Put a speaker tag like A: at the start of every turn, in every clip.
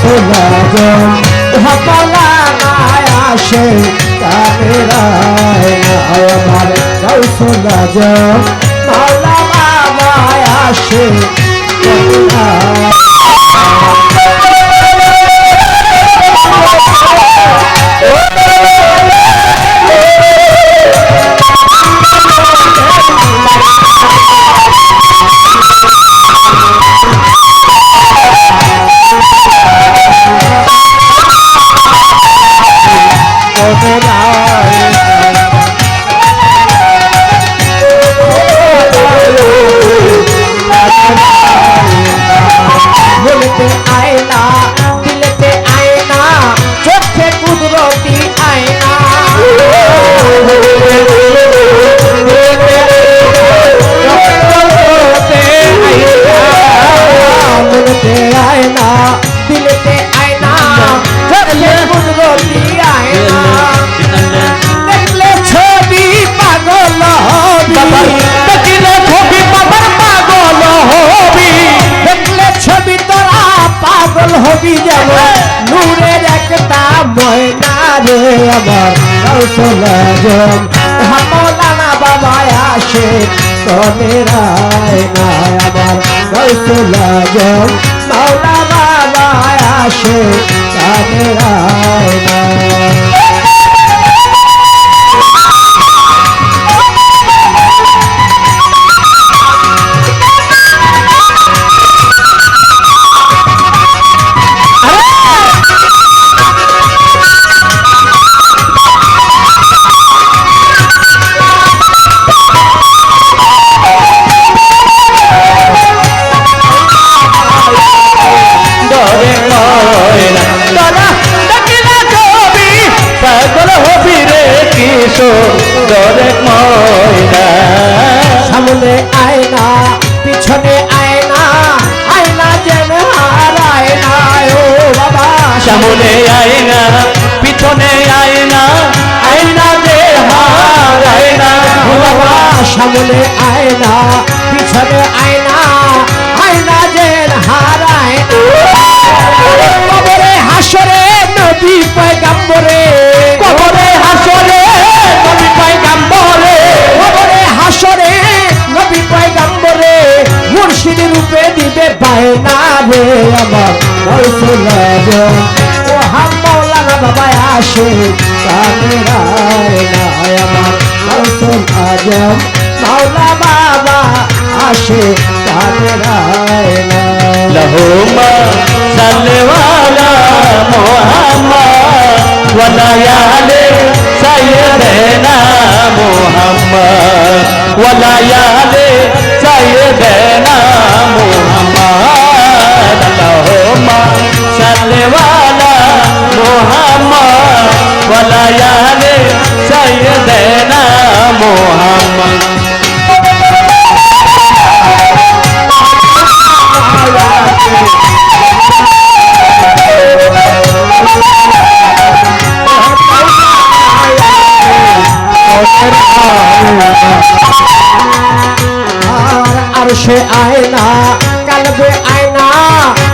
A: গাউসুল আজম হামালা নাই আসে না আমার। গাউসুল আজম মাওলা বাবায় আসে enamorado. যাব নূরের একটা ময়না রে আমার কৌশল জম হামলানা বাবা আসে তমেরায় না আমার কৌশল জম মাওলা বাবা আসে তমেরায় না
B: কিশোর ডরে ময়না।
A: সামনে আয়না পিছনে আয়না আয়না যেন হারায় না। ও বাবা
B: সামনে আয়না পিছনে আয়না আয়না যে হারায় না।
A: ও বাবা সামনে আয়না পিছনে আয়না আয়না যেন হারায় না। কবরে হাসরে নবী পয়গাম্বরে। বায়না রে আমার রসুল ও হাম মাওলানা বাবা, আসে। কামেরায় না আমার রসুল আজম মাওলা বাবা, আসে। কামেরায়
B: বানাইয়ে দেয় না মোহাম্মদ।
A: আর সে আয়না কালবে আয়না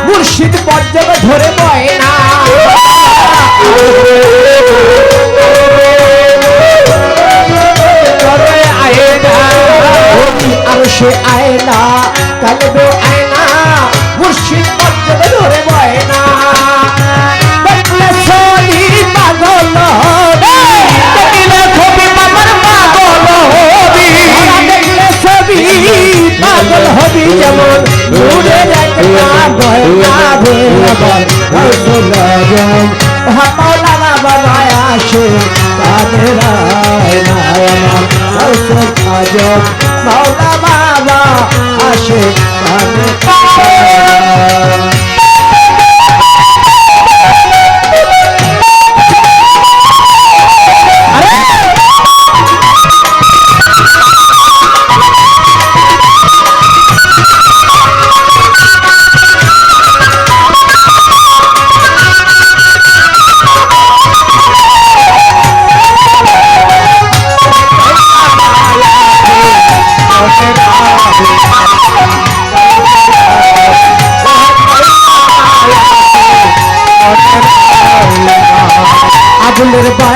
A: মুর্শিদ পর্যবে ধরে বয়না রসুল আজম হামাওলানা বাবা আসে তাদের আজম মাওলা বাবা আসে তাদের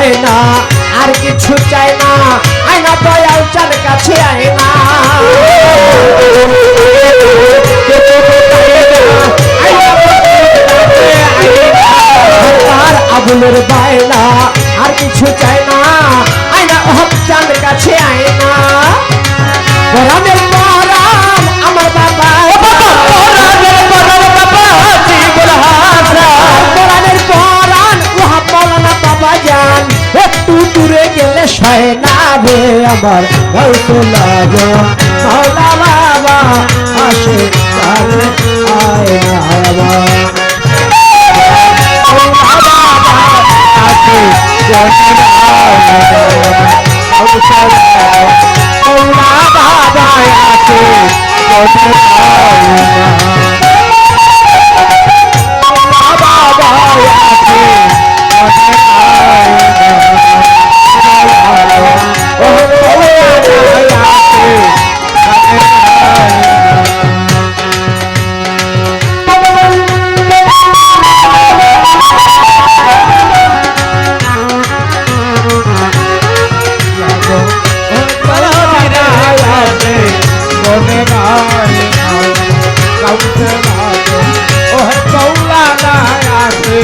A: আগুনের বায়না আর কিছু চাই না। আয়না দয়াল চার কাছে আয়না আর আগুনের বায়না, আর কিছু চাই না। আয়না হক চাঁদ কাছে আয়না গরমের গেলে সয় না রে আমার গৌতলা মৌলা বাবা আসে কাছে আয় না আবার মৌলা বাবা আসে
C: ওহে কৌলা না আছে